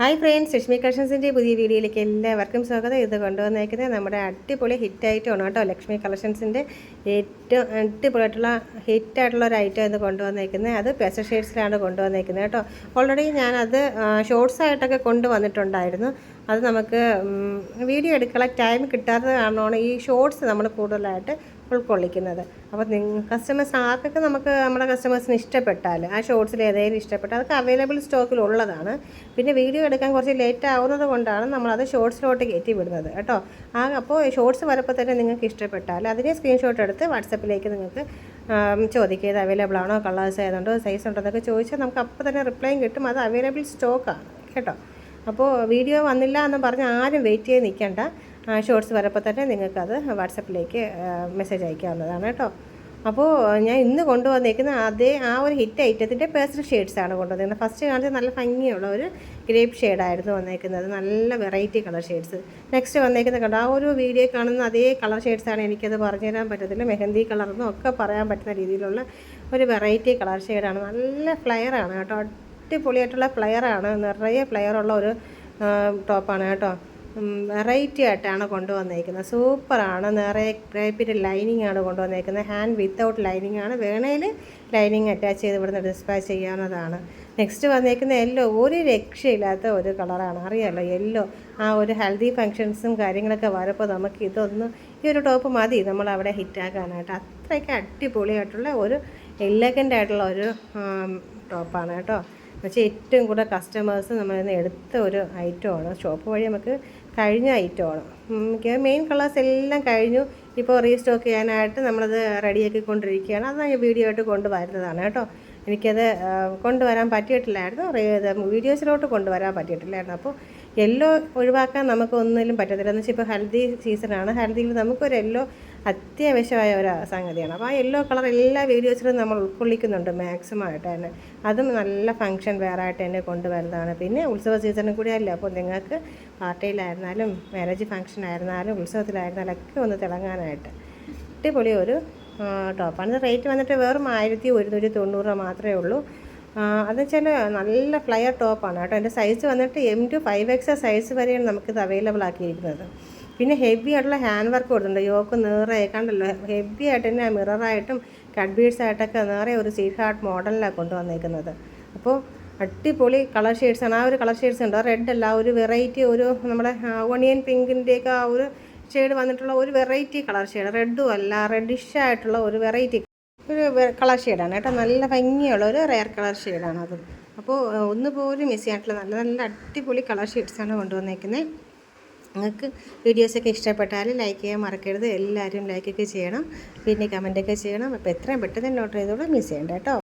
Hi friends Lakshmi കളക്ഷൻസിന്റെ പുതിയ വീഡിയോയിലേക്ക് എല്ലാവർക്കും സ്വാഗതം. ഇത് കൊണ്ടുവന്നേക്കുന്നത് നമ്മുടെ അടിപൊളി ഹിറ്റായിട്ടാണ് കേട്ടോ ലക്ഷ്മി കളക്ഷൻസിന്റെ ഏറ്റവും അടിപൊളിയായിട്ടുള്ള ഹിറ്റായിട്ടുള്ള ഒരു ഐറ്റം ഇത് കൊണ്ടുവന്നേക്കുന്നത്. അത് പെസ ഷെയ്ഡ്സിലാണ് കൊണ്ടുവന്നേക്കുന്നത് കേട്ടോ. ഓൾറെഡി ഞാനത് ഷോർട്സ് ആയിട്ടൊക്കെ കൊണ്ടുവന്നിട്ടുണ്ടായിരുന്നു. അത് നമുക്ക് വീഡിയോ എടുക്കാനുള്ള ടൈം കിട്ടാത്തത് കാരണമാണ് ഈ ഷോർട്സ് നമ്മൾ കൂടുതലായിട്ട് ഉൾക്കൊള്ളിക്കുന്നത്. അപ്പോൾ കസ്റ്റമേഴ്സ് ആർക്കൊക്കെ നമുക്ക് നമ്മുടെ കസ്റ്റമേഴ്സിന് ഇഷ്ടപ്പെട്ടാൽ ആ ഷോർട്സിൽ ഏതെങ്കിലും ഇഷ്ടപ്പെട്ടാൽ അതൊക്കെ അവൈലബിൾ സ്റ്റോക്കിൽ ഉള്ളതാണ്. പിന്നെ വീഡിയോ എടുക്കാൻ കുറച്ച് ലേറ്റ് ആവുന്നത് കൊണ്ടാണ് നമ്മളത് ഷോർട്സിലോട്ട് കയറ്റി വിടുന്നത് കേട്ടോ. ആ അപ്പോൾ ഷോർട്സ് വരപ്പോൾ തന്നെ നിങ്ങൾക്ക് ഇഷ്ടപ്പെട്ടാൽ അതിനെ സ്ക്രീൻഷോട്ട് എടുത്ത് വാട്സപ്പിലേക്ക് നിങ്ങൾക്ക് ചോദിക്കുക ഇത് അവൈലബിൾ ആണോ കളേഴ്സ് ഏതുണ്ടോ സൈസ് ഉണ്ടോ എന്നൊക്കെ ചോദിച്ചാൽ നമുക്ക് അപ്പോൾ തന്നെ റിപ്ലൈയും കിട്ടും. അത് അവൈലബിൾ സ്റ്റോക്കാണ് കേട്ടോ. അപ്പോൾ വീഡിയോ വന്നില്ല എന്ന് പറഞ്ഞ് ആരും വെയിറ്റ് ചെയ്ത് നിൽക്കണ്ട. ഷോർട്സ് വരപ്പോൾ തന്നെ നിങ്ങൾക്കത് വാട്സപ്പിലേക്ക് മെസ്സേജ് അയക്കാവുന്നതാണ് കേട്ടോ. അപ്പോൾ ഞാൻ ഇന്ന് കൊണ്ടുവന്നേക്കുന്ന അതേ ആ ഒരു ഹിറ്റ് ഐറ്റത്തിന്റെ പേഴ്സണൽ ഷെയ്ഡ്സാണ് കൊണ്ടുവന്നത് ഫസ്റ്റ് കാണിച്ചത് നല്ല ഭംഗിയുള്ള ഒരു ഗ്രേപ്പ് ഷെയ്ഡായിരുന്നു വന്നേക്കുന്നത്. നല്ല വെറൈറ്റി കളർ ഷെയ്ഡ്സ് നെക്സ്റ്റ് വന്നേക്കുന്ന കണ്ടോ ആ ഒരു വീഡിയോ കാണുന്ന അതേ കളർ ഷെയ്ഡ്സാണ് എനിക്കത് പറഞ്ഞു തരാൻ പറ്റത്തില്ല. മെഹന്തി കളർ എന്നൊക്കെ പറയാൻ പറ്റുന്ന രീതിയിലുള്ള ഒരു വെറൈറ്റി കളർ ഷെയ്ഡാണ് നല്ല ഫ്ലെയറാണ് കേട്ടോ. അടിപൊളിയായിട്ടുള്ള ഫ്ലയറാണ് നിറയെ ഉള്ള ഒരു ടോപ്പാണ് കേട്ടോ. വെറൈറ്റി ആയിട്ടാണ് കൊണ്ടുവന്നേക്കുന്നത്. സൂപ്പറാണ്. നിറയെ ക്രേപ്പിന്റെ ലൈനിങ് ആണ് കൊണ്ടുവന്നേക്കുന്നത്. ഹാൻഡ് വിത്തൗട്ട് ലൈനിങ് ആണ്. വേണേൽ ലൈനിങ് അറ്റാച്ച് ചെയ്ത് ഇവിടുന്ന് ഡിസ്പാച്ച് ചെയ്യാവുന്നതാണ്. നെക്സ്റ്റ് വന്നേക്കുന്ന യെല്ലോ ഒരു രക്ഷയില്ലാത്ത ഒരു കളറാണ് അറിയാമല്ലോ യെല്ലോ ആ ഒരു ഹെൽത്തി ഫങ്ഷൻസും കാര്യങ്ങളൊക്കെ വരുമ്പോൾ നമുക്ക് ഇതൊന്ന് ഈ ഒരു ടോപ്പ് മതി. നമ്മൾ അവിടെ ഹിറ്റാക്കാനായിട്ട് അത്രയ്ക്ക് അടിപൊളിയായിട്ടുള്ള ഒരു എലഗന്റ് ആയിട്ടുള്ള ഒരു ടോപ്പാണ് കേട്ടോ. എന്നുവെച്ചാൽ ഏറ്റവും കൂടുതൽ കസ്റ്റമേഴ്സ് നമ്മളിൽ നിന്ന് എടുത്ത ഒരു ഐറ്റമാണ് ഷോപ്പ് വഴി നമുക്ക് കഴിഞ്ഞ ഐറ്റമാണ് മെയിൻ കളേഴ്സ് എല്ലാം കഴിഞ്ഞു. ഇപ്പോൾ റീസ്റ്റോക്ക് ചെയ്യാനായിട്ട് നമ്മളത് റെഡിയാക്കിക്കൊണ്ടിരിക്കുകയാണ്. അത് ഞാൻ വീഡിയോ ആയിട്ട് കൊണ്ടുവരുന്നതാണ് കേട്ടോ. എനിക്കത് കൊണ്ടുവരാൻ പറ്റിയിട്ടില്ലായിരുന്നു. വീഡിയോസിലോട്ട് കൊണ്ടുവരാൻ പറ്റിയിട്ടില്ലായിരുന്നു. അപ്പോൾ യെല്ലോ ഒഴിവാക്കാൻ നമുക്ക് ഒന്നിലും പറ്റത്തില്ല. എന്ന് വെച്ചാൽ ഇപ്പോൾ ഹൽദി സീസണാണ് ഹൽദിയിൽ നമുക്കൊരു യെല്ലോ അത്യാവശ്യമായ ഒരു സംഗതിയാണ്. അപ്പോൾ ആ യെല്ലോ കളർ എല്ലാ വീഡിയോസിലും നമ്മൾ ഉൾക്കൊള്ളിക്കുന്നുണ്ട് മാക്സിമം ആയിട്ട് തന്നെ. അതും നല്ല ഫങ്ഷൻ വേറെ ആയിട്ട് തന്നെ കൊണ്ടുവരുന്നതാണ്. പിന്നെ ഉത്സവ സീസണും കൂടി അല്ല? അപ്പോൾ നിങ്ങൾക്ക് പാർട്ടിയിലായിരുന്നാലും മാരേജ് ഫങ്ഷൻ ആയിരുന്നാലും ഉത്സവത്തിലായിരുന്നാലും ഒക്കെ ഒന്ന് തിളങ്ങാനായിട്ട്. അടിപൊളി ഒരു ടോപ്പാണ് റേറ്റ് വന്നിട്ട് വെറും ആയിരത്തി ഒരുന്നൂറ്റി തൊണ്ണൂറ് രൂപ മാത്രമേ ഉള്ളൂ. അതെന്ന് വെച്ചാൽ നല്ല ഫ്ലയർ ടോപ്പാണ് കേട്ടോ. എന്റെ സൈസ് വന്നിട്ട് M to five X size വരെയാണ് നമുക്കിത് അവൈലബിൾ ആക്കിയിരിക്കുന്നത്. പിന്നെ ഹെവി ആയിട്ടുള്ള ഹാൻഡ് വർക്ക് കൊടുത്തിട്ടുണ്ട്. യോക്ക് നേറെ കണ്ടല്ലോ ഹെവി ആയിട്ട് തന്നെ മിററായിട്ടും കട്ട് ബീഡ്സ് ആയിട്ടൊക്കെ നേറെ ഒരു സീറ്റ് ഹാർട്ട് മോഡലിലാണ് കൊണ്ടുവന്നേക്കുന്നത്. അപ്പോൾ അടിപൊളി കളർ ഷെയ്ഡ്സാണ് ആ ഒരു കളർ ഷെയ്ഡ്സ് ഉണ്ട്. റെഡ് അല്ല ഒരു വെറൈറ്റി ഒരു നമ്മുടെ ഓണിയൻ പിങ്കിന്റെയൊക്കെ ആ ഒരു ഷെയ്ഡ് വന്നിട്ടുള്ള ഒരു വെറൈറ്റി കളർ ഷെയ്ഡ് റെഡും അല്ല റെഡിഷ് ആയിട്ടുള്ള ഒരു വെറൈറ്റി ഒരു കളർ ഷെയ്ഡാണ് കേട്ടോ. നല്ല ഭംഗിയുള്ള ഒരു റെയർ കളർ ഷെയ്ഡാണ് അതും. അപ്പോൾ ഒന്നുപോലും മിസ് ചെയ്യാനായിട്ടുള്ള നല്ല നല്ല അടിപൊളി കളർ ഷെയ്ഡ്സാണ് കൊണ്ടുവന്നേക്കുന്നത് നിങ്ങൾക്ക് വീഡിയോസൊക്കെ ഇഷ്ടപ്പെട്ടാൽ ലൈക്ക് ചെയ്യാൻ മറക്കരുത്. എല്ലാവരും ലൈക്കൊക്കെ ചെയ്യണം. പിന്നെ കമന്റൊക്കെ ചെയ്യണം. അപ്പോൾ എത്രയും പെട്ടെന്ന് നോട്ട് ചെയ്തോളൂ. മിസ് ചെയ്യണ്ട കേട്ടോ.